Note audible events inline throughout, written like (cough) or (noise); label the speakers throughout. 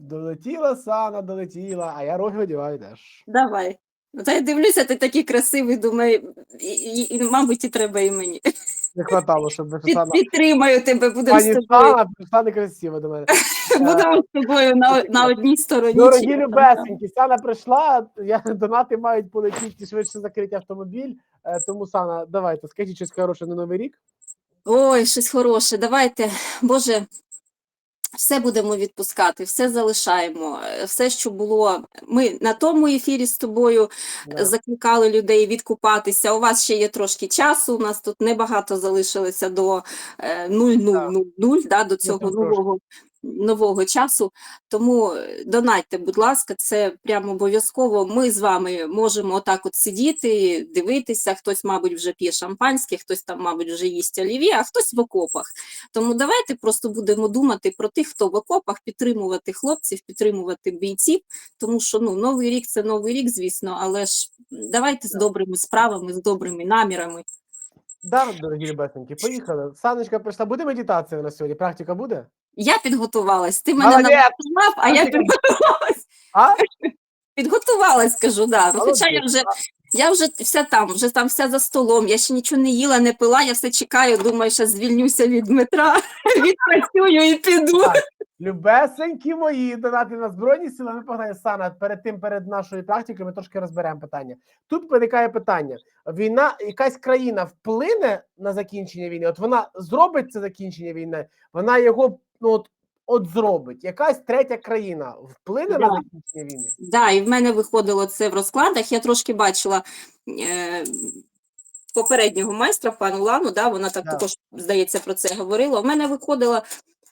Speaker 1: Долетіла Сана, долетіла, а я роги одягаю теж.
Speaker 2: Давай. Ну, Та я дивлюся, ти такий красивий, думаю, і, і, і, мабуть, і треба і мені.
Speaker 1: Не хватало, щоб
Speaker 2: Під,
Speaker 1: Сана.
Speaker 2: підтримаю тебе, будемо з
Speaker 1: Пані
Speaker 2: тобою.
Speaker 1: Сана, прийшла некрасиво до мене. (laughs)
Speaker 2: Будемо з тобою на, на одній стороні.
Speaker 1: Дорогі любесенькі, Сана прийшла, я, донати мають полетіти швидше закрити автомобіль. Е, Тому, Сана, давайте, скажіть щось хороше на Новий рік.
Speaker 2: Ой, щось хороше. Давайте, Боже, все будемо відпускати, все залишаємо. е, Все, що було. Ми на тому ефірі з тобою
Speaker 1: yeah.
Speaker 2: закликали людей відкупатися. У вас ще є трошки часу. У нас тут небагато залишилося до е, 0000, да, до цього
Speaker 1: yeah.
Speaker 2: нового. Нового часу, тому е, донатьте, будь ласка, це прямо обов'язково. Ми з вами можемо отак от сидіти, дивитися. Хтось, мабуть, вже п'є шампанське, хтось там, мабуть, вже їсть олів'є, а хтось в окопах. Тому давайте просто будемо думати про тих, хто в окопах, підтримувати хлопців, підтримувати бійців, тому що ну новий рік це новий рік, звісно, але ж давайте з добрими справами, з добрими намірами.
Speaker 1: Да, дорогі любесенькі, поїхали. Саночка прийшла. Буде медитація на сьогодні? Практика буде?
Speaker 2: Я підготувалась. Ти мене
Speaker 1: Молодець!
Speaker 2: а я підготувалась.
Speaker 1: А? (laughs)
Speaker 2: Підготувалась, кажу, да. Ну, хоча я вже, я вже вся там, вже там вся за столом. Я ще нічого не їла, не пила, я все чекаю, думаю, що звільнюся від Дмитра, (laughs) відпрацюю і піду.
Speaker 1: Так. Любесенькі мої донати на збройні сили. Ми погнали Сана. Перед тим, перед нашою практикою, ми трошки розберемо питання. Тут виникає питання: війна, якась країна вплине на закінчення війни. От вона зробить це закінчення війни, вона його ну от, от зробить. Якась третя країна вплине на
Speaker 2: Да.
Speaker 1: закінчення війни.
Speaker 2: Да, і в мене виходило це в розкладах. Я трошки бачила е, попереднього майстра, пану Лану, да, вона так
Speaker 1: Да.
Speaker 2: також, здається, про це говорила. У мене виходила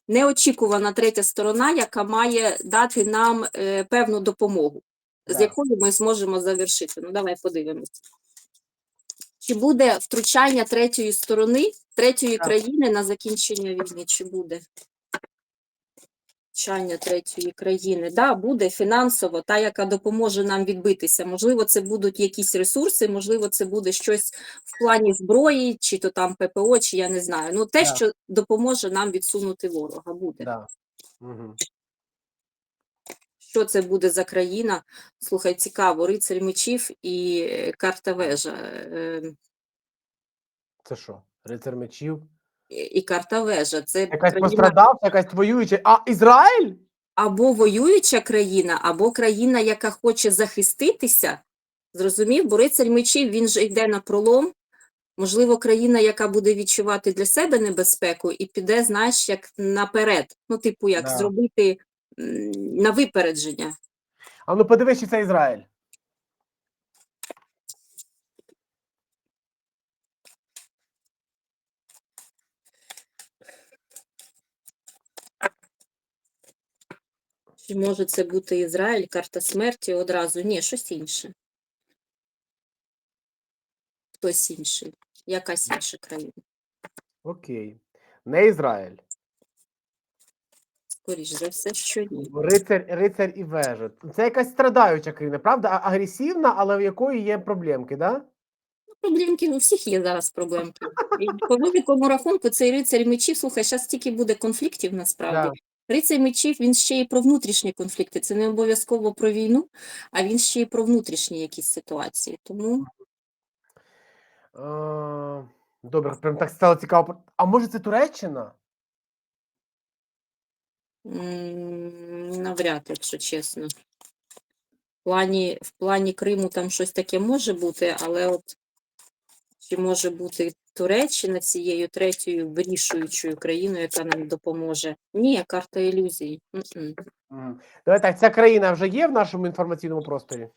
Speaker 2: неочікувана третя сторона, яка має дати нам е, певну допомогу, з якою ми зможемо завершити. Ну, давай подивимось. Чи буде втручання третьої сторони, третьої
Speaker 1: Так.
Speaker 2: країни на закінчення війни? Чи буде? Втручання третьої країни. Да, буде фінансово, та, яка допоможе нам відбитися. Можливо, це будуть якісь ресурси, можливо, це буде щось в плані зброї, чи то там ППО, чи я не знаю. Ну, те,
Speaker 1: Так.
Speaker 2: що допоможе нам відсунути ворога, буде.
Speaker 1: Да. Угу.
Speaker 2: Що це буде за країна? Слухай, цікаво, рицарь мечів і карта вежа. Е,
Speaker 1: Це що? Рицар мечів?
Speaker 2: І карта вежа. Це
Speaker 1: Якась
Speaker 2: країна
Speaker 1: пострадавша, якась воююча. А Ізраїль?
Speaker 2: або воююча країна, або країна, яка хоче захиститися. Зрозумів, бо рицарь мечів він же йде на пролом. Можливо, країна, яка буде відчувати для себе небезпеку, і піде, знаєш, як наперед. Ну, типу, як
Speaker 1: Да.
Speaker 2: зробити на випередження.
Speaker 1: А ну подивись, чи це Ізраїль.
Speaker 2: Чи може це бути Ізраїль, карта смерті одразу? Ні, щось інше. Хтось інший, якась інша країна.
Speaker 1: Окей. Не Ізраїль.
Speaker 2: Скоріш за все, що ні.
Speaker 1: Рицар, рицар і вежа. Це якась страдаюча країна, правда? А- Агресивна, але в якої є проблемки, да?
Speaker 2: Проблемки у всіх є зараз проблемки. І по великому рахунку цей рицарь мечів, слухай, зараз стільки буде конфліктів насправді. Рицарь мечів він ще й про внутрішні конфлікти. Це не обов'язково про війну, а він ще й про внутрішні якісь ситуації. Тому
Speaker 1: добре, прям так стало цікаво. А може це Туреччина?
Speaker 2: м, навряд, якщо чесно. В плані, в плані Криму там щось таке може бути, але от чи може бути Туреччина цією третьою вирішуючою країною, яка нам допоможе? Ні, карта ілюзій.
Speaker 1: Давай так, ця країна вже є в нашому інформаційному просторі?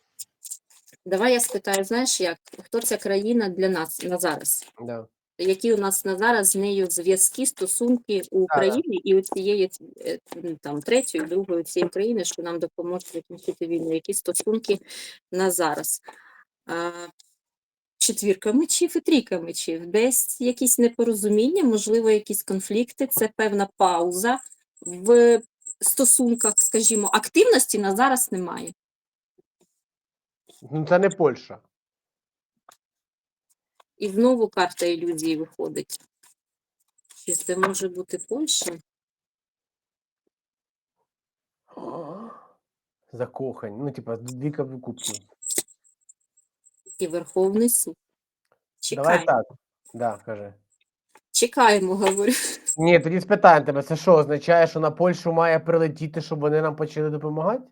Speaker 2: Давай я спитаю, знаєш як, хто ця країна для нас на зараз?
Speaker 1: Да.
Speaker 2: Які у нас на зараз з нею зв'язки, стосунки у Україні і у цієї е, там третьої, другої цієї країни, що нам допоможе закінчити війну? Які стосунки на зараз? Четвірка мечів і трійка мечів. Десь якісь непорозуміння, можливо, якісь конфлікти, це певна пауза в стосунках, скажімо, активності на зараз немає.
Speaker 1: Ну, це не Польща.
Speaker 2: І знову карта ілюзії виходить. Чи це може бути Польща?
Speaker 1: А, Закохані. Ну, типа, дві куб- кубків.
Speaker 2: І Верховний суд.
Speaker 1: Давай
Speaker 2: Чекаємо,
Speaker 1: так. Да, кажи.
Speaker 2: чекаємо, говорю.
Speaker 1: Ні, тоді спитаємо тебе, це що означає, що на Польщу має прилетіти, щоб вони нам почали допомагати?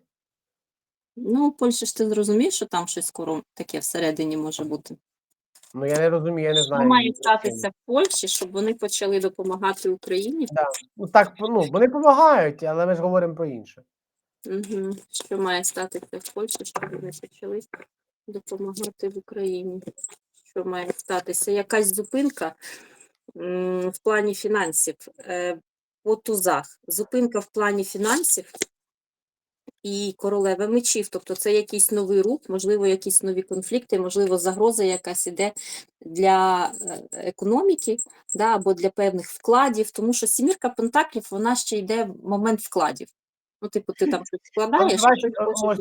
Speaker 2: Ну, Польща ж ти зрозумієш, що там щось скоро таке всередині може бути.
Speaker 1: Ну я не розумію, я не знаю.
Speaker 2: Що
Speaker 1: має
Speaker 2: статися в Польщі, щоб вони почали допомагати Україні?
Speaker 1: Ну так, ну вони допомагають, але ми ж говоримо про інше.
Speaker 2: Угу. Що має статися в Польщі, щоб вони почали допомагати в Україні? Що має статися? Якась зупинка в плані фінансів е, по тузах. Зупинка в плані фінансів і королева мечів. Тобто це якийсь новий рух, можливо, якісь нові конфлікти, можливо, загроза якась іде для е, економіки да, або для певних вкладів, тому що сімірка пентаклів вона ще йде в момент вкладів. Ну, типу, ти там щось
Speaker 1: ось.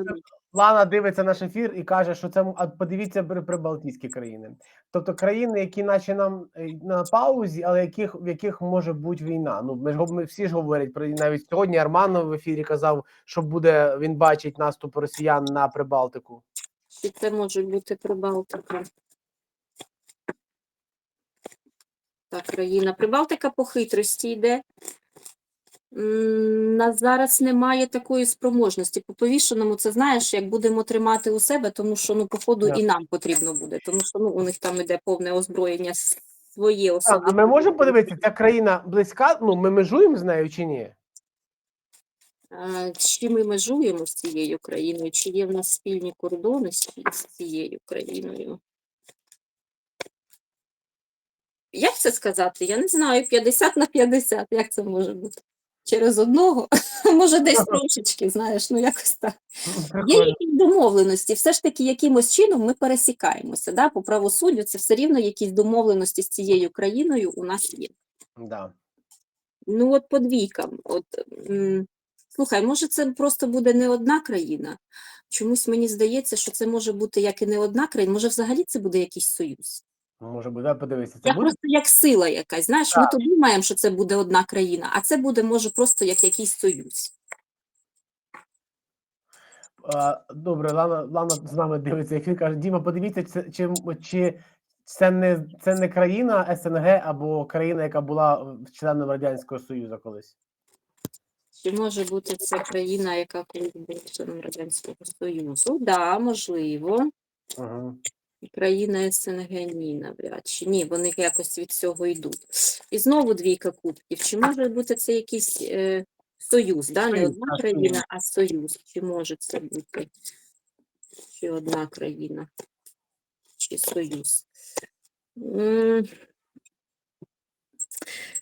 Speaker 1: Лана дивиться наш ефір і каже, що це а подивіться при прибалтійські країни. Тобто країни, які наче нам е, на паузі, але яких в яких може бути війна. Ну ми ж ми всі ж говорять про навіть сьогодні. Арманов в ефірі казав, що буде він бачить наступ росіян на Прибалтику.
Speaker 2: І це може бути Прибалтика. Так, країна. Прибалтика по хитрості йде. М, На зараз немає такої спроможності. По повішеному, це знаєш, як будемо тримати у себе, тому що ну, походу,
Speaker 1: Так.
Speaker 2: і нам потрібно буде, тому що ну, у них там іде повне озброєння своє
Speaker 1: А,
Speaker 2: особисте.
Speaker 1: а ми можемо подивитися, ця країна близька. Ну ми межуємо з нею чи ні?
Speaker 2: А, Чи ми межуємо з цією країною, чи є в нас спільні кордони з цією країною? Як це сказати? Я не знаю, 50 на 50, як це може бути? Через одного? (laughs) Може, десь трошечки, знаєш, ну якось так. Є якісь домовленості, все ж таки, якимось чином ми пересікаємося. Да? По правосуддю це все рівно якісь домовленості з цією країною у нас є.
Speaker 1: Да.
Speaker 2: Ну, от по двійкам. От, м, слухай, може, це просто буде не одна країна. Чомусь мені здається, що це може бути як і не одна країна, може, взагалі це буде якийсь союз.
Speaker 1: Може буде подивитися. Це
Speaker 2: Я
Speaker 1: буде
Speaker 2: просто як сила якась. Знаєш, ми то думаємо, що це буде одна країна, а це буде, може, просто як якийсь союз.
Speaker 1: А, Добре, Лана, Лана з нами дивиться. Як він каже, Діма, подивіться, це- чи, чи це не це не країна СНГ або країна, яка була членом Радянського Союзу колись.
Speaker 2: Чи може бути це країна, яка колись була членом Радянського Союзу? Да, можливо.
Speaker 1: Угу.
Speaker 2: Країна СНГ ні, навряд чи. Ні, вони якось від цього йдуть. І знову двійка кубків. Чи може бути це якийсь е, союз? Да? Не одна країна, а союз. Чи може це бути? Чи одна країна? Чи союз? М,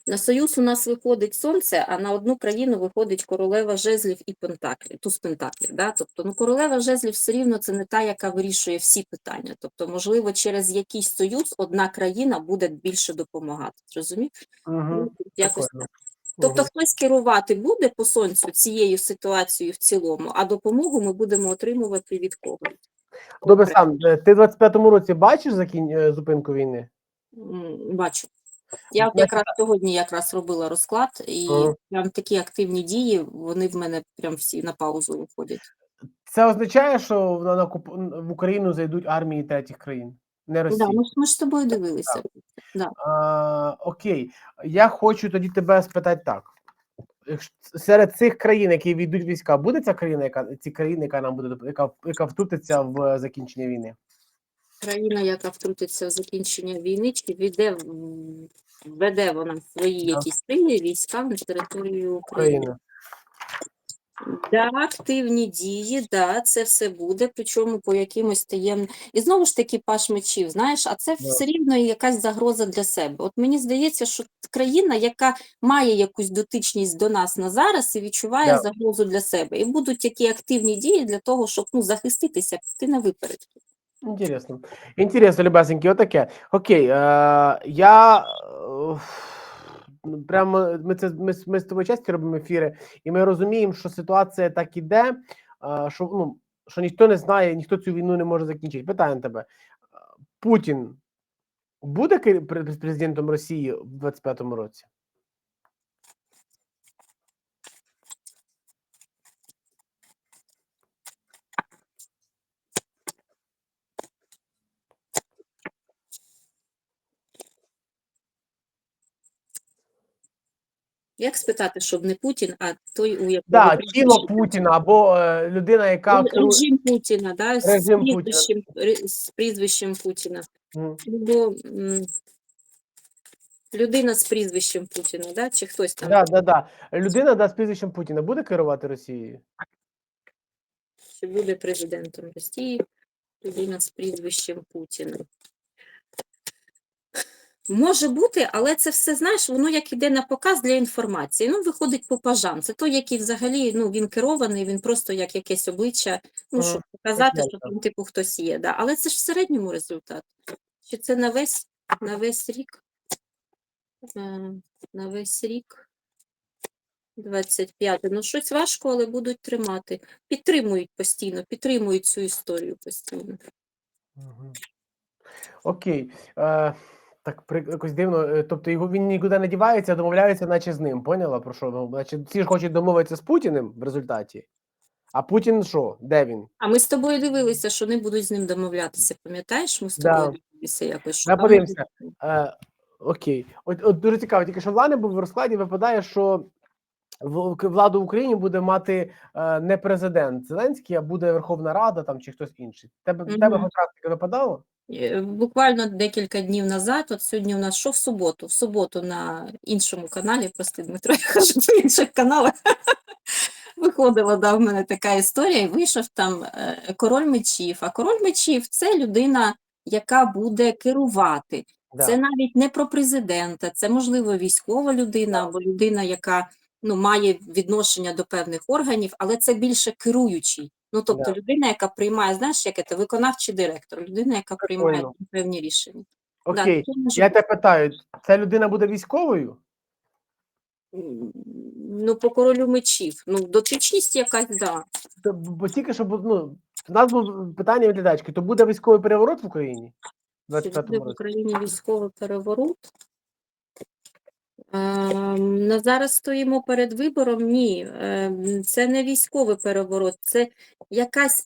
Speaker 2: На союз у нас виходить сонце, а на одну країну виходить королева жезлів і пентаклів, туз пентаклів. Да? Тобто, ну, королева жезлів все рівно це не та, яка вирішує всі питання. Тобто, можливо, через якийсь союз одна країна буде більше допомагати. Розумів?
Speaker 1: Угу.
Speaker 2: Ну, якось так. Тобто, хтось керувати буде по сонцю цією ситуацією в цілому, а допомогу ми будемо отримувати від когось.
Speaker 1: Добре, сам, е, ти в 25-му році бачиш закін... е, зупинку війни?
Speaker 2: Бачу. Я от якраз сьогодні якраз робила розклад, і
Speaker 1: Ага.
Speaker 2: прям такі активні дії, вони в мене прям всі на паузу виходять.
Speaker 1: Це означає, що на, на, в Україну зайдуть армії третіх країн, не
Speaker 2: Да, ми, ж- ми ж з тобою дивилися.
Speaker 1: А, окей, я хочу тоді тебе спитати так. Якщо Серед цих країн, які війдуть війська, буде ця країна, яка ці країни, яка нам буде доп- яка, яка втрутиться в е, закінчення війни?
Speaker 2: Країна, яка втрутиться в закінчення війни, чи веде, м, веде вона свої якісь сили війська на територію України. Да, активні дії, да, це все буде, причому по якимось таємним. І знову ж таки паш мечів, знаєш, а це все рівно якась загроза для себе. От мені здається, що країна, яка має якусь дотичність до нас на зараз і відчуває
Speaker 1: Да.
Speaker 2: загрозу для себе. І будуть такі активні дії для того, щоб ну, захиститися, піти на випередки.
Speaker 1: Інтересно. Інтересно, любесенькі, отаке. Окей, е, я е, прямо ми це ми, ми з тобою часто робимо ефіри, і ми розуміємо, що ситуація так іде, е, що ну що ніхто не знає, ніхто цю війну не може закінчити. Питаю тебе: е, Путін буде президентом Росії в 25-му році?
Speaker 2: Як спитати, щоб не Путін, а той, у якого
Speaker 1: Да, тіло Путіна або е, людина, яка
Speaker 2: режим Путіна, да, з,
Speaker 1: Режим Путіна.
Speaker 2: прізвищем, ре- з прізвищем Путіна. М, людина з прізвищем Путіна, да, чи хтось там.
Speaker 1: Да, да, да. Людина да, з прізвищем Путіна буде керувати Росією?
Speaker 2: що буде президентом Росії, людина з прізвищем Путіна. Може бути, але це все, знаєш, воно як іде на показ для інформації. Ну, виходить по пажам. Це той, який взагалі ну, він керований, він просто як якесь обличчя, ну, щоб показати, що там, типу, хтось є. Да. Але це ж в середньому результат. Чи це на весь, на весь рік? Е, На весь рік. 25. Ну, щось важко, але будуть тримати. Підтримують постійно, підтримують цю історію постійно.
Speaker 1: Окей. Е, так, при, якось дивно. е, Тобто його він нікуди не дівається, а домовляється, наче з ним. Поняла про що? Ну, Значить, всі ж хочуть домовитися з Путіним в результаті. А Путін що? Де він?
Speaker 2: А ми з тобою дивилися, що не будуть з ним домовлятися. Пам'ятаєш, ми з
Speaker 1: Да.
Speaker 2: тобою дивилися якось. Що
Speaker 1: Да, подивимося. Е, окей. От, от дуже цікаво, тільки що в Лани був в розкладі, випадає, що владу в Україні буде мати е, не президент Зеленський, а буде Верховна Рада там чи хтось інший. Тебе, тебе
Speaker 2: Мгм.
Speaker 1: хоч раз таке випадало?
Speaker 2: Е, Буквально декілька днів назад, от сьогодні у нас що в суботу? В суботу на іншому каналі, прости, Дмитро, (laughs) я кажу по інших каналах. (laughs) Виходила да, в мене така історія, і вийшов там е, король мечів. А король мечів це людина, яка буде керувати.
Speaker 1: Да.
Speaker 2: Це навіть не про президента, це можливо військова людина або людина, яка ну, має відношення до певних органів, але це більше керуючий. Ну, тобто
Speaker 1: Да.
Speaker 2: людина, яка приймає, знаєш, як це виконавчий директор, людина, яка приймає
Speaker 1: Прикольно.
Speaker 2: певні рішення.
Speaker 1: Окей.
Speaker 2: може
Speaker 1: Я тебе питаю, ця людина буде військовою?
Speaker 2: Ну, по королю мечів. Ну, дотичність якась, да.
Speaker 1: Т- Бо тільки що ну, в нас було питання від глядачки, то буде військовий переворот в Україні? В?
Speaker 2: Україні військовий переворот? Ем, На зараз стоїмо перед вибором. Ні, ем, це не військовий переворот, це якась,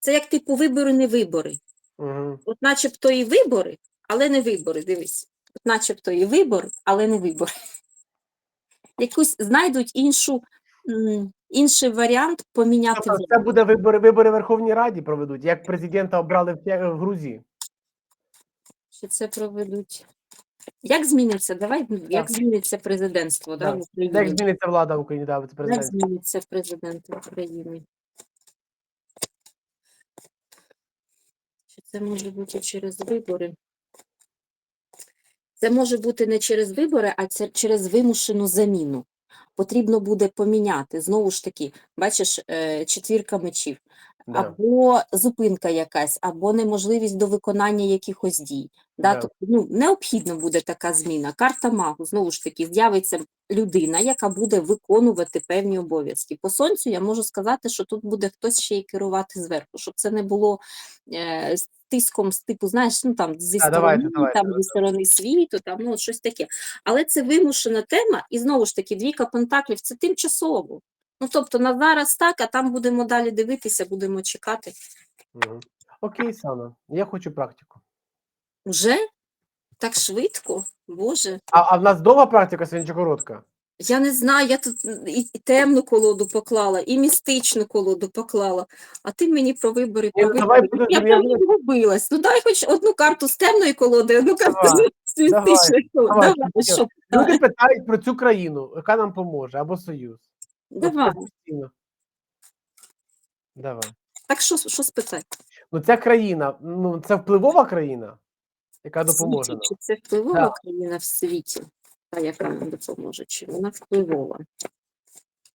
Speaker 2: це як типу вибори, не вибори.
Speaker 1: Угу.
Speaker 2: От начебто і вибори, але не вибори, дивись. От начебто і вибори, але не вибори. Якусь знайдуть іншу, інший варіант поміняти
Speaker 1: Тобто
Speaker 2: владу.
Speaker 1: це буде вибори, вибори Верховній Раді проведуть, як президента обрали в Грузії.
Speaker 2: Чи це проведуть? Як зміниться? Давай, як зміниться президентство да,
Speaker 1: Да.
Speaker 2: в
Speaker 1: Як зміниться влада в Україні, да,
Speaker 2: Як
Speaker 1: президент.
Speaker 2: зміниться президент України? Чи це може бути через вибори? Це може бути не через вибори, а це через вимушену заміну. Потрібно буде поміняти. Знову ж таки, бачиш, е, четвірка мечів.
Speaker 1: Да.
Speaker 2: або зупинка якась, або неможливість до виконання якихось дій. Да?
Speaker 1: Да.
Speaker 2: Тобто, ну, необхідно буде така зміна. Карта магу, знову ж таки, з'явиться людина, яка буде виконувати певні обов'язки. По сонцю я можу сказати, що тут буде хтось ще й керувати зверху, щоб це не було е, тиском з типу, знаєш, ну там зі сторони,
Speaker 1: давайте, давайте,
Speaker 2: там,
Speaker 1: давайте.
Speaker 2: зі сторони світу, там ну, щось таке. Але це вимушена тема, і знову ж таки, двійка пентаклів це тимчасово. Ну, тобто на зараз так, а там будемо далі дивитися, будемо чекати.
Speaker 1: Окей, Сана, я хочу практику.
Speaker 2: Уже так швидко, Боже.
Speaker 1: А, а в нас довга практика сьогодні чи коротка?
Speaker 2: Я не знаю, я тут і, і темну колоду поклала, і містичну колоду поклала. А ти мені про вибори,
Speaker 1: Ні, ну, давай будемо,
Speaker 2: Я прям відгубилась. Ну дай хоч одну карту з темної колоди, одну карту
Speaker 1: Давай,
Speaker 2: з містичної колоди.
Speaker 1: давай,
Speaker 2: Давай,
Speaker 1: давай.
Speaker 2: що?
Speaker 1: Люди питають про цю країну, яка нам поможе, або Союз. От
Speaker 2: Давай.
Speaker 1: постійно. Давай.
Speaker 2: Так що, що спитати?
Speaker 1: Ну, ця країна, ну це впливова країна, яка допоможе
Speaker 2: світі. Чи це впливова
Speaker 1: Да.
Speaker 2: країна в світі, та яка нам допоможе, чи вона впливова?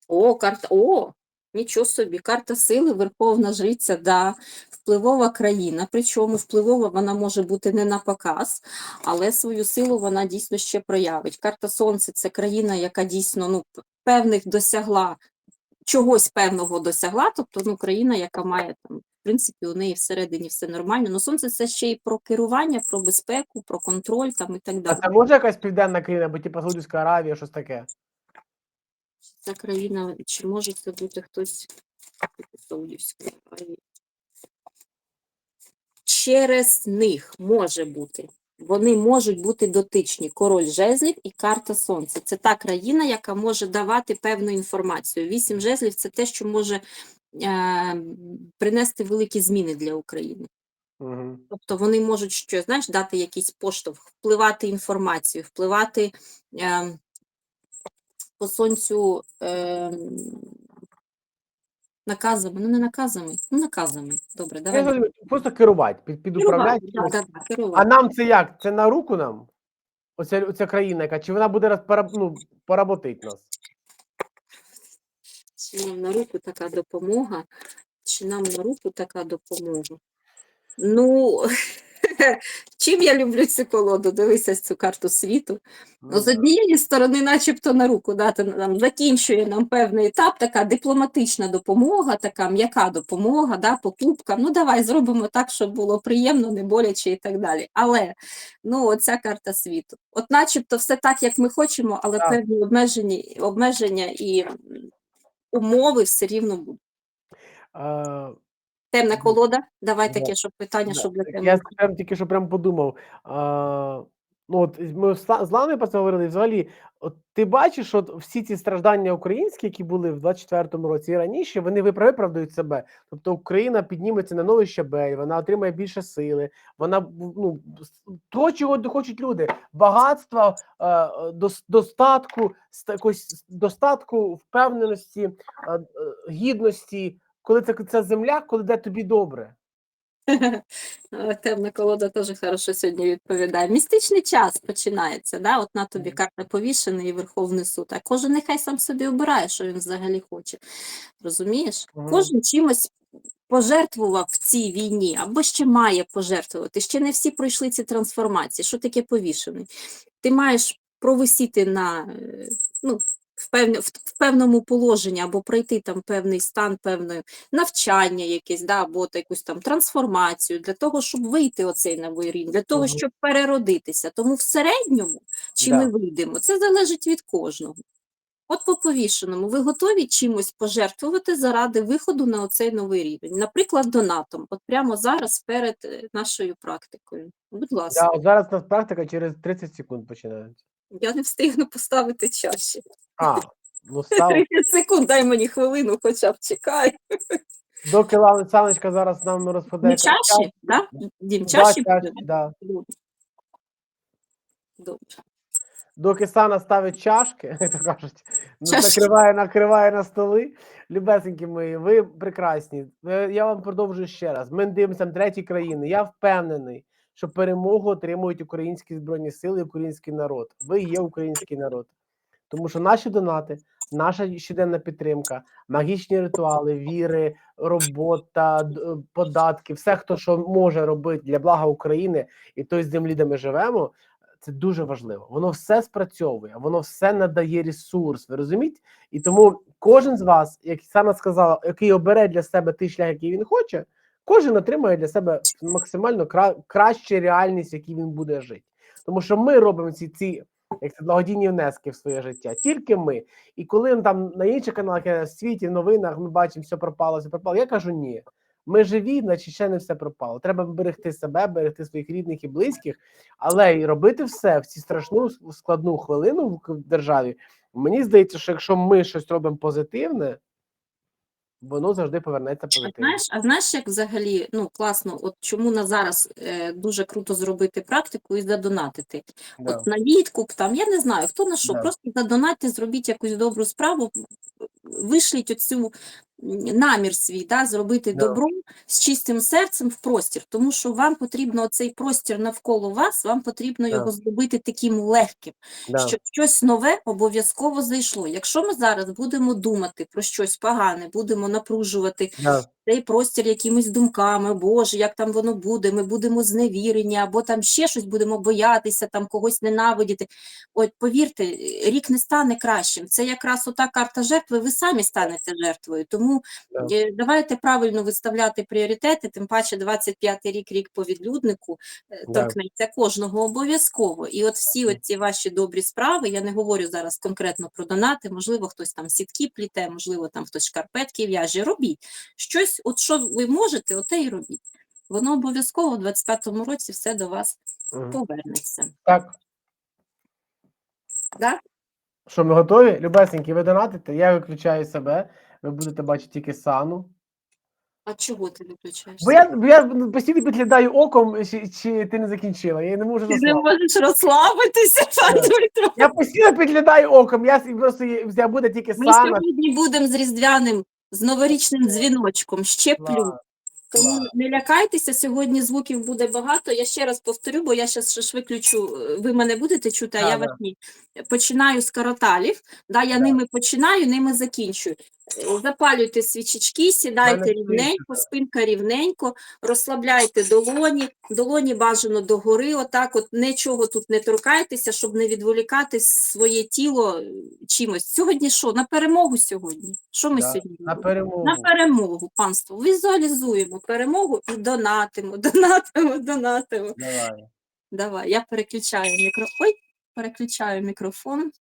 Speaker 2: О, карта, о, нічого собі, карта сили, Верховна Жриця, да, впливова країна. Причому впливова вона може бути не на показ, але свою силу вона дійсно ще проявить. Карта Сонця це країна, яка дійсно ну, певних досягла, чогось певного досягла, тобто ну, країна, яка має там. В принципі, у неї всередині все нормально. Ну, сонце це ще й про керування, про безпеку, про контроль там і так
Speaker 1: А
Speaker 2: далі.
Speaker 1: це може якась південна країна, або типу Саудівська Аравія, щось таке.
Speaker 2: Ця країна, чи може це бути хтось типу Саудівської Аравії? Через них може бути. Вони можуть бути дотичні. Король жезлів і карта сонця. Це та країна, яка може давати певну інформацію. Вісім жезлів це те, що може е, принести великі зміни для України.
Speaker 1: Угу.
Speaker 2: Тобто вони можуть що, знаєш, дати якийсь поштовх, впливати інформацію, впливати е, по сонцю е, наказами, ну не наказами, ну наказами. Добре,
Speaker 1: Я
Speaker 2: давай.
Speaker 1: просто керувати, під, підуправляти.
Speaker 2: Керувати, да, да, да, керувати.
Speaker 1: А нам це як? Це на руку нам? Оця, оця країна, яка чи вона буде ну, поработить нас?
Speaker 2: Чи нам на руку така допомога? Чи нам на руку така допомога? Ну, (laughs) чим я люблю цю колоду? Дивися цю карту світу. Ну, з однієї сторони, начебто на руку дати нам закінчує нам певний етап, така дипломатична допомога, така м'яка допомога, да, покупка. Ну давай зробимо так, щоб було приємно, не боляче і так далі. Але ну, оця карта світу. От, начебто, все так, як ми хочемо, але
Speaker 1: Так.
Speaker 2: певні обмеження, обмеження і умови все рівно будуть. Темна колода. Давай таке, щоб питання, щоб для теми.
Speaker 1: Я прям тільки що прям подумав. А, ну, от ми з Ла- з Ланою про це говорили. і Взагалі, от ти бачиш, от всі ці страждання українські, які були в 24-му році і раніше, вони випра- виправдають себе. Тобто Україна підніметься на новий щабель, вона отримає більше сили, вона ну, с- того, чого хочуть люди: багатства, е, е, дос- достатку, ста- якось достатку, впевненості, е, е, гідності. Коли це, це земля, коли де тобі добре. (laughs)
Speaker 2: Темна колода теж хорошо сьогодні відповідає. Містичний час починається. Да? От на тобі карта повішений і Верховний суд. А кожен нехай сам собі обирає, що він взагалі хоче. Розумієш? Кожен чимось пожертвував в цій війні, або ще має пожертвувати. Ще не всі пройшли ці трансформації. Що таке повішений? Ти маєш провисіти на е, ну, в, певне, в, певному положенні, або пройти там певний стан, певне навчання якесь, да, або та якусь там трансформацію для того, щоб вийти оцей новий рівень, для того, щоб переродитися. Тому в середньому, чи
Speaker 1: Да.
Speaker 2: ми вийдемо, це залежить від кожного. От по повішеному, ви готові чимось пожертвувати заради виходу на оцей новий рівень, наприклад, донатом, от прямо зараз перед е, нашою практикою. Будь ласка,
Speaker 1: Да, от зараз у нас практика через 30 секунд починається.
Speaker 2: я не встигну поставити чаще.
Speaker 1: А, ну став.
Speaker 2: 30 секунд, дай мені хвилину, хоча б чекай.
Speaker 1: Доки Лана Саночка зараз нам розпадає.
Speaker 2: Не чаще, да? Дім,
Speaker 1: Да,
Speaker 2: чаще
Speaker 1: чаще, да.
Speaker 2: Добре. Добре.
Speaker 1: Доки Сана ставить чашки, (laughs) як то кажуть, ну,
Speaker 2: Чашки.
Speaker 1: накриває, накриває на столи. Любесенькі мої, ви прекрасні. Е, Я вам продовжую ще раз. Ми дивимося на треті країни. Я впевнений, що перемогу отримують українські збройні сили, і український народ. Ви є український народ. Тому що наші донати, наша щоденна підтримка, магічні ритуали, віри, робота, е, податки, все, хто що може робити для блага України і той землі, де ми живемо, це дуже важливо. Воно все спрацьовує, воно все надає ресурс. Ви розумієте? І тому кожен з вас, як саме сказала, який обере для себе той шлях, який він хоче, кожен отримає для себе максимально кра- кращу реальність, в якій він буде жити. Тому що ми робимо ці ці як це благодійні внески в своє життя, тільки ми. І коли там на інших каналах в світі, в новинах ми бачимо, все пропало, все пропало. Я кажу, ні. Ми живі, значить ще не все пропало. Треба берегти себе, берегти своїх рідних і близьких, але і робити все в цю страшну складну хвилину в державі. Мені здається, що якщо ми щось робимо позитивне, воно завжди повернеться позитивно.
Speaker 2: знаєш, а знаєш, як взагалі ну класно, от чому на зараз е, дуже круто зробити практику і задонатити?
Speaker 1: Да.
Speaker 2: От на відкуп, там я не знаю, хто на що,
Speaker 1: Да.
Speaker 2: просто задонатьте, зробіть якусь добру справу, вишліть оцю намір свій, да, зробити
Speaker 1: yeah.
Speaker 2: добро з чистим серцем в простір, тому що вам потрібно цей простір навколо вас, вам потрібно
Speaker 1: yeah.
Speaker 2: його зробити таким легким,
Speaker 1: yeah.
Speaker 2: щоб щось нове обов'язково зайшло. Якщо ми зараз будемо думати про щось погане, будемо напружувати
Speaker 1: Да.
Speaker 2: Цей простір якимись думками, Боже, як там воно буде, ми будемо зневірені, або там ще щось будемо боятися, там когось ненавидіти. От повірте, рік не стане кращим. Це якраз ота карта жертви, ви самі станете жертвою. Тому
Speaker 1: Да.
Speaker 2: е, давайте правильно виставляти пріоритети, тим паче 25-й рік, рік по відлюднику, е,
Speaker 1: Да.
Speaker 2: торкнеться кожного обов'язково. І от всі от ці ваші добрі справи, я не говорю зараз конкретно про донати, можливо, хтось там сітки пліте, можливо, там хтось шкарпетки в'яже, робіть щось, от що ви можете, оте і робіть. воно обов'язково в 25-му році все до вас повернеться.
Speaker 1: Так.
Speaker 2: Да?
Speaker 1: Що, ми готові? Любесенькі, ви донатите, я виключаю себе. Ви будете бачити тільки сану.
Speaker 2: А чого ти виключаєшся?
Speaker 1: Бо я, бо я постійно підглядаю оком, чи, чи ти не закінчила. Я не можу
Speaker 2: Ти не можеш розслабитися, пан Дмитро.
Speaker 1: Я постійно підглядаю оком. Я просто я буде тільки
Speaker 2: Ми сьогодні будемо з різдвяним, з новорічним дзвіночком. Ще плюс. Тому не лякайтеся, сьогодні звуків буде багато. Я ще раз повторю, бо я зараз виключу. Ви мене будете чути, а
Speaker 1: а
Speaker 2: я вас ні. Починаю з кароталів. Да, я
Speaker 1: Да.
Speaker 2: ними починаю, ними закінчую. Запалюйте свічечки, сідайте рівненько, спинка рівненько, розслабляйте долоні, долоні бажано догори. Отак, от нічого тут не торкайтеся, щоб не відволікати своє тіло чимось. Сьогодні що? На перемогу сьогодні? Що ми
Speaker 1: Да,
Speaker 2: сьогодні?
Speaker 1: На перемогу.
Speaker 2: На перемогу, панство. Візуалізуємо перемогу і донатимо, (laughs) донатимо, донатимо.
Speaker 1: Давай.
Speaker 2: Давай, я переключаю мікро... Ой, переключаю мікрофон.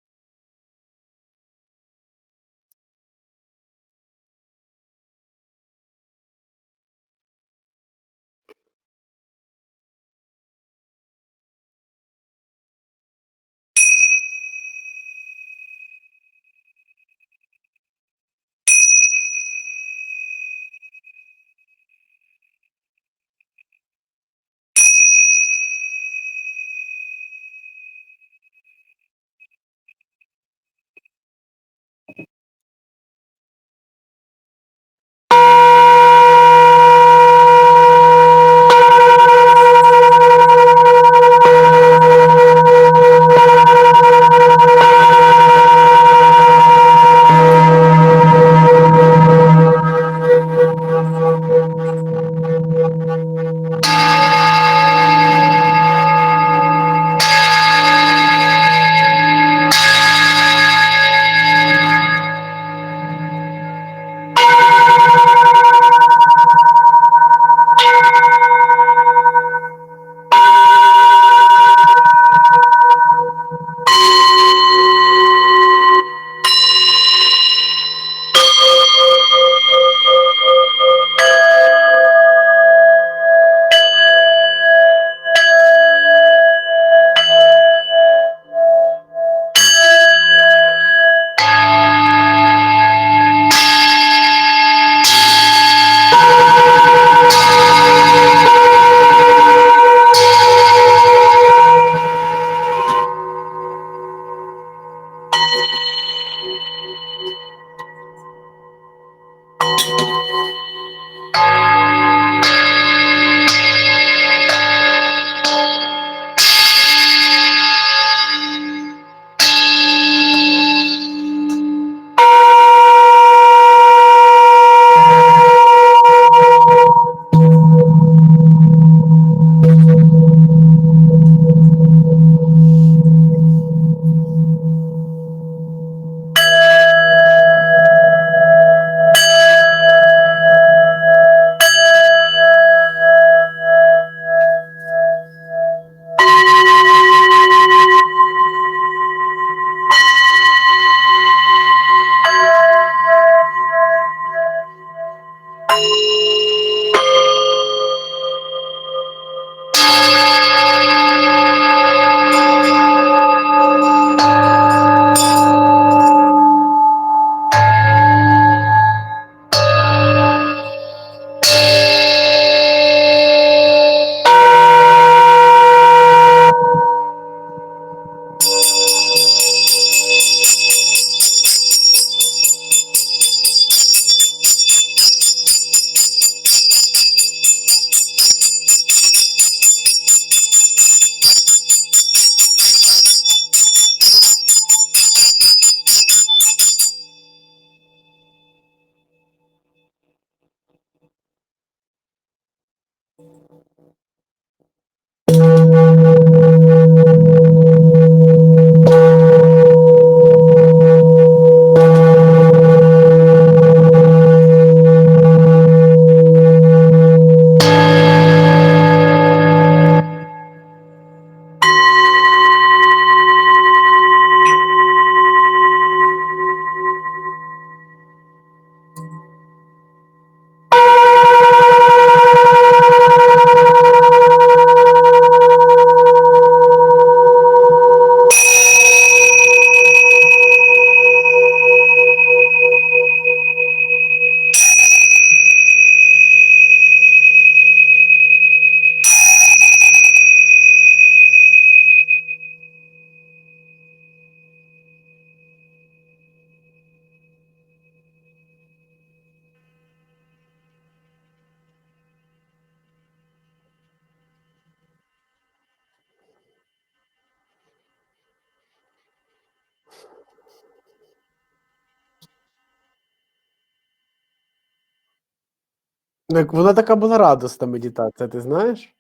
Speaker 1: Ну, як Вона така була радісна медитація, ти знаєш?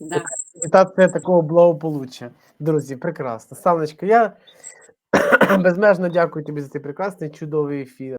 Speaker 2: Да.
Speaker 1: Медитація такого благополуччя. Друзі, прекрасно. Саночка, я (clears throat) безмежно дякую тобі за цей прекрасний чудовий ефір.